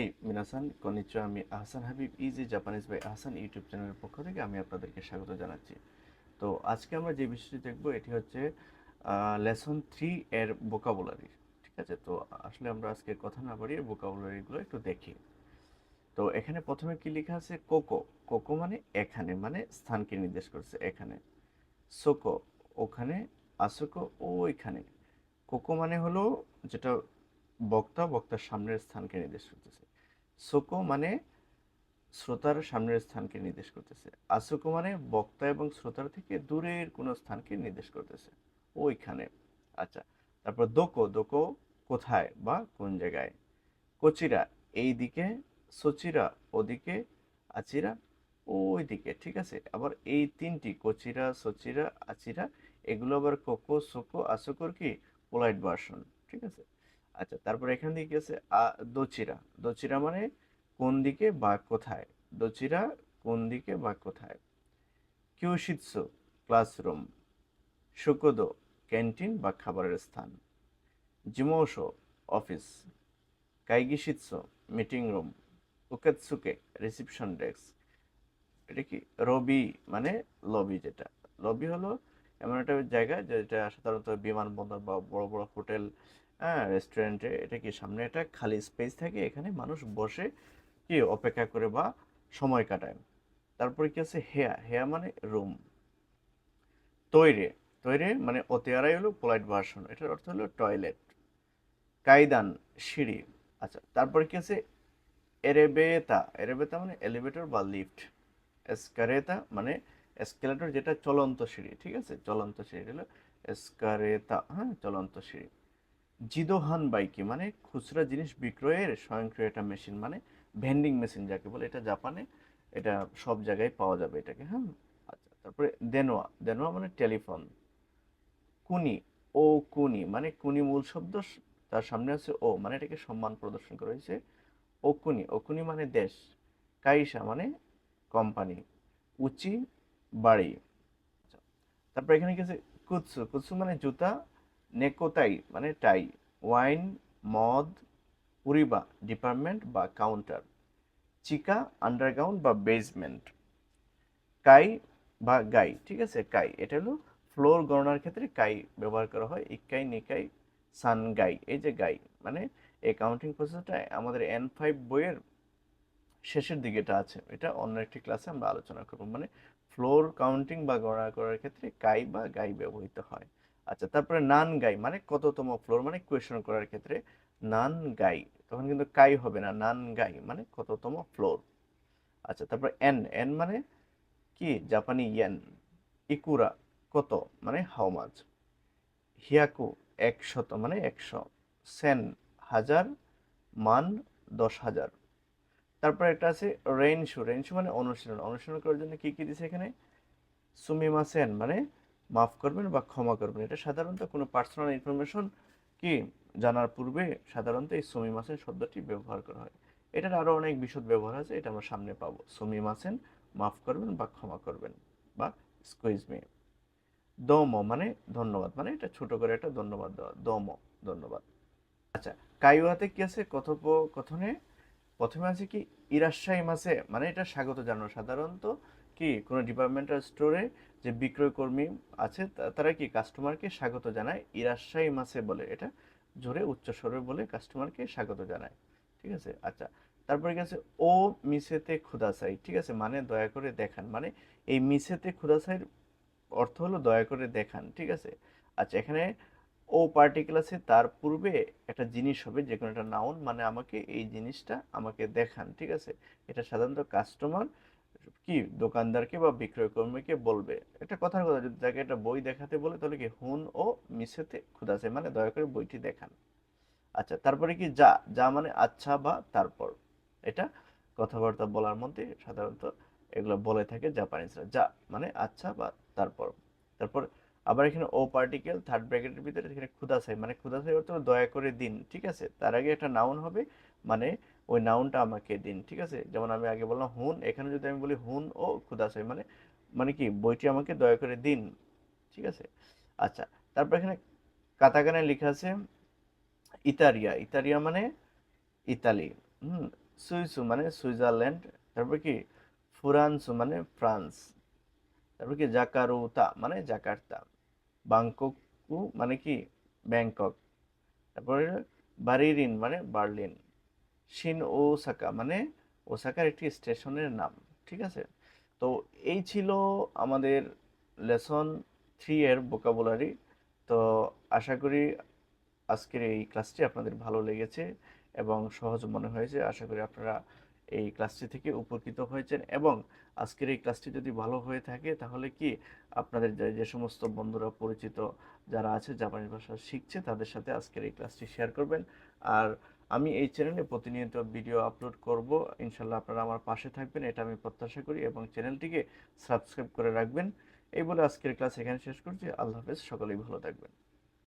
High মিনাসান, কনিচু, আমি Ahsan Habib easy Japanese by Ahsan YouTube চ্যানেলের পক্ষ থেকে আমি আপনাদেরকে স্বাগত জানাচ্ছি। তো আজকে আমরা যে বিষয়টি দেখব, এটি হচ্ছে লেসন থ্রি এর বোকাবুলারি ঠিক আছে? তো আসলে আমরা আজকে কথা না বাড়িয়ে বোকাবুলারিগুলো একটু দেখি। তো এখানে প্রথমে কি লেখা আছে? কোকো। কোকো মানে এখানে মানে স্থানকে নির্দেশ করছে এখানে। সোকো, ওখানে। আসোকো ওইখানে। কোকো মানে হলো, যেটা বক্তা, বক্তার সামনের স্থানকে নির্দেশ করতেছে। সোকো মানে শ্রোতার সামনের স্থানকে নির্দেশ করতেছে। আসোকো মানে বক্তা এবং শ্রোতার থেকে দূরের কোনো স্থানকে নির্দেশ করতেছে। ওইখানে। আচ্ছা তারপর দোকো দোকো কোথায় বা কোন জায়গায়? কচিরা এই দিকে সচিরা ওদিকে, আচিরা ওই দিকে ঠিক আছে? আবার এই তিনটি, কচিরা, সচিরা, আচিরা, এগুলো আবার কোকো, সোকো, আসোকোর কি? পোলাইট ভার্সন, ঠিক আছে? আচ্ছা তারপর এখান থেকে গেছে, আ, দোচিরা। দোচিরা মানে কোন দিকে বা কোথায়? দোচিরা কোন দিকে বা কোথায়? কিউশিৎসু, ক্লাসরুম শুকোদো ক্যান্টিন বা খাবারের স্থান। জিমোশো, অফিস। কাইগিশিৎসু, মিটিং রুম। উকেতসুকে রিসিপশন ডেস্ক। এটা কি? রবি মানে লবি যেটা। লবি হলো এমন একটা জায়গা যেটা সাধারণত বিমানবন্দর বা বড় বড় হোটেল হ্যাঁ রেস্টুরেন্টে এটা কি সামনে একটা খালি স্পেস থাকে? এখানে মানুষ বসে কি অপেক্ষা করে বা সময় কাটায়। তারপরে কি আছে? হেয়া হেয়া মানে রুম তৈরে তৈরে মানে অতেয়ারাই হলো পোলাইট ভার্সন এটার অর্থ হলো টয়লেট কায়দান, সিঁড়ি। আচ্ছা তারপরে কি আছে? এরেবেতা এরেবেতা মানে এলিভেটর বা লিফট এসকারেতা মানে এসকেলেটর যেটা চলন্ত সিঁড়ি, ঠিক আছে? চলন্ত সিঁড়ি হলো এসকারেতা হ্যাঁ চলন্ত সিঁড়ি। জিদোহান বাইকি মানে খুচরা জিনিস বিক্রয়ের স্বয়ংক্রিয় একটা মেশিন মানে ভেন্ডিং মেশিন যাকে বলে, এটা জাপানে এটা সব জায়গায় পাওয়া যাবে এটাকে হ্যাঁ? আচ্ছা তারপরে দেনোয়া দেনোয়া মানে টেলিফোন কুনি, ও কুনি মানে কুনি মূল শব্দ, তার সামনে আছে ও মানে এটাকে সম্মান প্রদর্শন করা হয়েছে। ওকুনি ওকুনি মানে দেশ। কাইসা মানে কোম্পানি উচি বাড়ি তারপর এখানে আছে কুৎসু। কুৎসু মানে জুতা, নেকোতাই মানে টাই। ওয়াইন, মদ পুরিবা ডিপার্টমেন্ট বা কাউন্টার। চিকা, আন্ডারগ্রাউন্ড বা বেসমেন্ট। কাই বা গাই, ঠিক আছে? কাই। এটা হলো ফ্লোর গণনার ক্ষেত্রে কাই ব্যবহার করা হয়। ইকাই, নিকাই সান গাই এই যে গাই মানে এই কাউন্টিং প্রসেসটা আমাদের এন ফাইভ বইয়ের শেষের দিকে এটা আছে। এটা অন্য একটি ক্লাসে আমরা আলোচনা করব। মানে ফ্লোর কাউন্টিং বা গণনা করার ক্ষেত্রে কাই বা গাই ব্যবহৃত হয়। আচ্ছা তারপরে নান গাই মানে কততম ফ্লোর মানে কোয়েশন করার ক্ষেত্রে নান গাই, তখন কিন্তু কাই হবে না, নান গাই মানে কততম ফ্লোর আচ্ছা তারপরে এন এন মানে কি? জাপানি ইয়েন। ইকুরা কত? মানে হাউ মাছ হিয়াকু একশত মানে একশো। সেন, হাজার, মান, দশ হাজার। তারপর একটা আছে রেইনশু। রেইনশু মানে অনুশীলন। অনুশীলন করার জন্য কী কী দিছে এখানে? সুমিমা সেন মানে মাফ করবেন বা ক্ষমা করবেন। এটা সাধারণত কোনো পার্সোনাল ইনফরমেশন কি জানার পূর্বে সাধারণত এই সুমিমা সেন শব্দটি ব্যবহার করা হয়। এটার আরও অনেক বিশদ ব্যবহার আছে, এটা আমরা সামনে পাবো। সুমিমা সেন মাফ করবেন বা ক্ষমা করবেন বা স্কুইজ মি দম মানে ধন্যবাদ মানে এটা ছোট করে একটা ধন্যবাদ দেওয়া। দম, ধন্যবাদ। আচ্ছা কাইওয়াতে কি আছে কথোপকথনে? প্রথমে আছে কি ইরাশাই মাসে মানে এটা স্বাগত জানানো সাধারণত, কি কোনো ডিপার্টমেন্টাল স্টোরে যে বিক্রয় কর্মী আছে তারা কি কাস্টমারকে স্বাগত জানায়? ইরাশাই মাসে বলে, এটা জোরে উচ্চ স্বরে বলে কাস্টমারকে স্বাগত জানায়, ঠিক আছে? আচ্ছা তারপরে কি আছে ও মিসেতে খুদাসাই, ঠিক আছে? মানে দয়া করে দেখান মানে এই মিসেতে খুদাসাইয়ের অর্থ হলো দয়া করে দেখান, ঠিক আছে? আচ্ছা এখানে ও পার্টিকেল আছে তার পূর্বে একটা জিনিস হবে, যে কোনো একটা নাউন মানে আমাকে এই জিনিসটা আমাকে দেখান, ঠিক আছে? এটা সাধারণত কাস্টমার কি, দোকানদারকে বা বিক্রয় কর্মীকে বলবে। একটা কথার কথা, যদি তাকে একটা বই দেখাতে বলে, তাহলে কি হুন ও মিসেতে খুদাসে মানে দয়া করে বইটি দেখান। আচ্ছা তারপরে কি যা যা মানে আচ্ছা বা তারপর? এটা কথাবার্তা বলার মধ্যে সাধারণত এগুলো বলে থাকে জাপানিজরা। যা মানে আচ্ছা বা তারপর। তারপর আবার এখানে ও পার্টিকেল থার্ড ব্র্যাকেটের ভিতরে এখানে ক্ষুদাসাই মানে ক্ষুদাসাই অর্থ দয়া করে দিন, ঠিক আছে? তার আগে একটা নাউন হবে মানে ওই নাউনটা আমাকে দিন, ঠিক আছে? যেমন আমি আগে বললাম হুন, এখানে যদি আমি বলি হুন ও ক্ষুদাসাই মানে মানে কি, বইটি আমাকে দয়া করে দিন, ঠিক আছে? আচ্ছা তারপর এখানে কাতাকানে লেখা আছে ইতারিয়া ইতারিয়া মানে ইতালি, হুম, সুইসু মানে সুইজারল্যান্ড, তারপর কি, ফুরানসু মানে ফ্রান্স, তারপর কি, জাকারুতা মানে জাকার্তা বাংককু মানে কি? ব্যাংকক তারপরে বারিরিন মানে বার্লিন শিন ওসাকা মানে ওসাকার একটি স্টেশনের নাম, ঠিক আছে? তো এই ছিল আমাদের লেসন থ্রি এর ভোকাবুলারি তো আশা করি আজকের এই ক্লাসটি আপনাদের ভালো লেগেছে এবং সহজ মনে হয়েছে। আশা করি আপনারা এই ক্লাসটি থেকে উপকৃত হয়েছেন এবং আজকের এই ক্লাসটি যদি ভালো হয়ে থাকে, তাহলে কি আপনাদের যে সমস্ত বন্ধুরা পরিচিত যারা আছে, জাপানি ভাষা শিখছে, তাদের সাথে আজকের এই ক্লাসটি শেয়ার করবেন। আর আমি এই চ্যানেলে প্রতিনিয়ত ভিডিও আপলোড করব। ইনশাল্লাহ আপনারা আমার পাশে থাকবেন, এটা আমি প্রত্যাশা করি এবং চ্যানেলটিকে সাবস্ক্রাইব করে রাখবেন। এই বলে আজকের ক্লাস এখানে শেষ করছি। আল্লাহ হাফেজ, সকলেই ভালো থাকবেন।